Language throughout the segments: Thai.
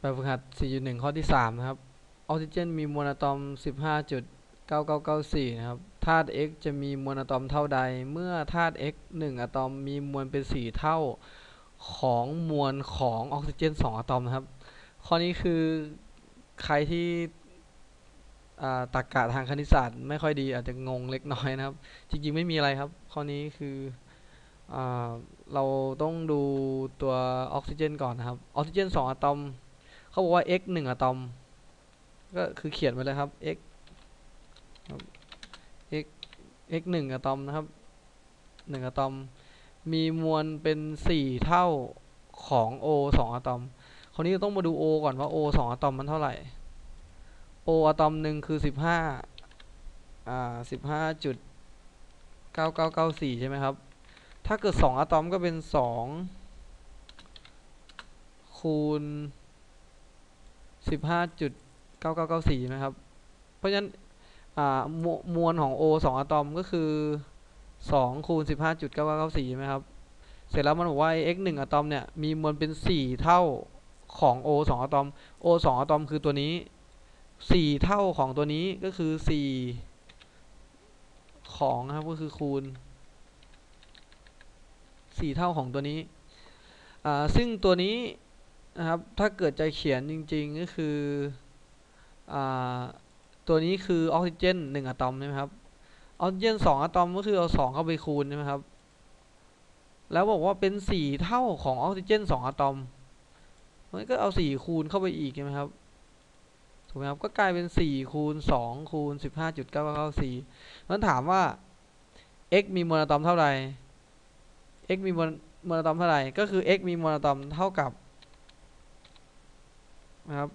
แบบฝึกหัด 4.1 ข้อที่ 3 นะครับ ออกซิเจนมีมวลอะตอม 15.9994 นะครับ ธาตุ X จะมีมวลอะตอมเท่าใด เมื่อธาตุ X 1 อะตอมมีมวลเป็น 4 เท่าของมวลของออกซิเจน 2 อะตอมนะครับ ข้อนี้คือใครที่ตรรกะทางคณิตศาสตร์ไม่ค่อยดีอาจจะงงเล็กน้อยนะครับ จริงๆไม่มีอะไรครับ ข้อนี้คืออเราต้องดูตัวออกซิเจนก่อนนะครับ ออกซิเจน 2 อะตอม เขาบอกว่า x 1อะตอม ก็คือเขียนไว้เลยครับ x ครับ x x 1อะตอมนะครับ1อะตอม มีมวลเป็น4เท่าของ o 2อะตอม คราวนี้เราต้องมาดู o ก่อนว่า o 2อะตอมมันเท่าไหร่ o อะตอมหนึ่งคือ15อ่า15.9994ใช่ไหมครับ ถ้าเกิด2อะตอมก็เป็น2คูณ 15.9994 นะครับ เพราะฉะนั้นมวมวลของ O 2อะตอมก็คือ2คูณ15.9994ใช่ไหมครับ เสร็จแล้วมันบอกว่า x 1อะตอมเนี่ยมีมวลเป็น 4 เท่าของ O 2อะตอม O 2อะตอมคือตัวนี้ 4 เท่าของตัวนี้ก็คือ 4 ของนะครับก็คือคูณ 4 เท่าของตัวนี้ ซึ่งตัวนี้ นะครับ ถ้าเกิดจะเขียนจริงๆ ก็คืออตัวนี้คือออกซิเจน1อะตอมใช่ไหมครับ ออกซิเจน2อะตอมก็คือเอา2เข้าไปคูณใช่ไหมครับ แล้วบอกว่าเป็น4เท่าของออกซิเจน2อะตอม มันก็เอา4คูณเข้าไปอีกใช่ไหมครับ ถูกไหมครับ ก็กลายเป็น4คูณ2คูณ15.9994นั้นถามว่า x มีมวลอะตอมเท่าไหร่ x มีมวลมวลอะตอมเท่าไหร่ ก็คือ x มีมวลอะตอมเท่ากับ นะครับ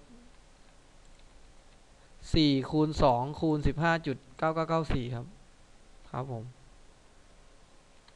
4คูณ2คูณ15.9994ครับ ครับผม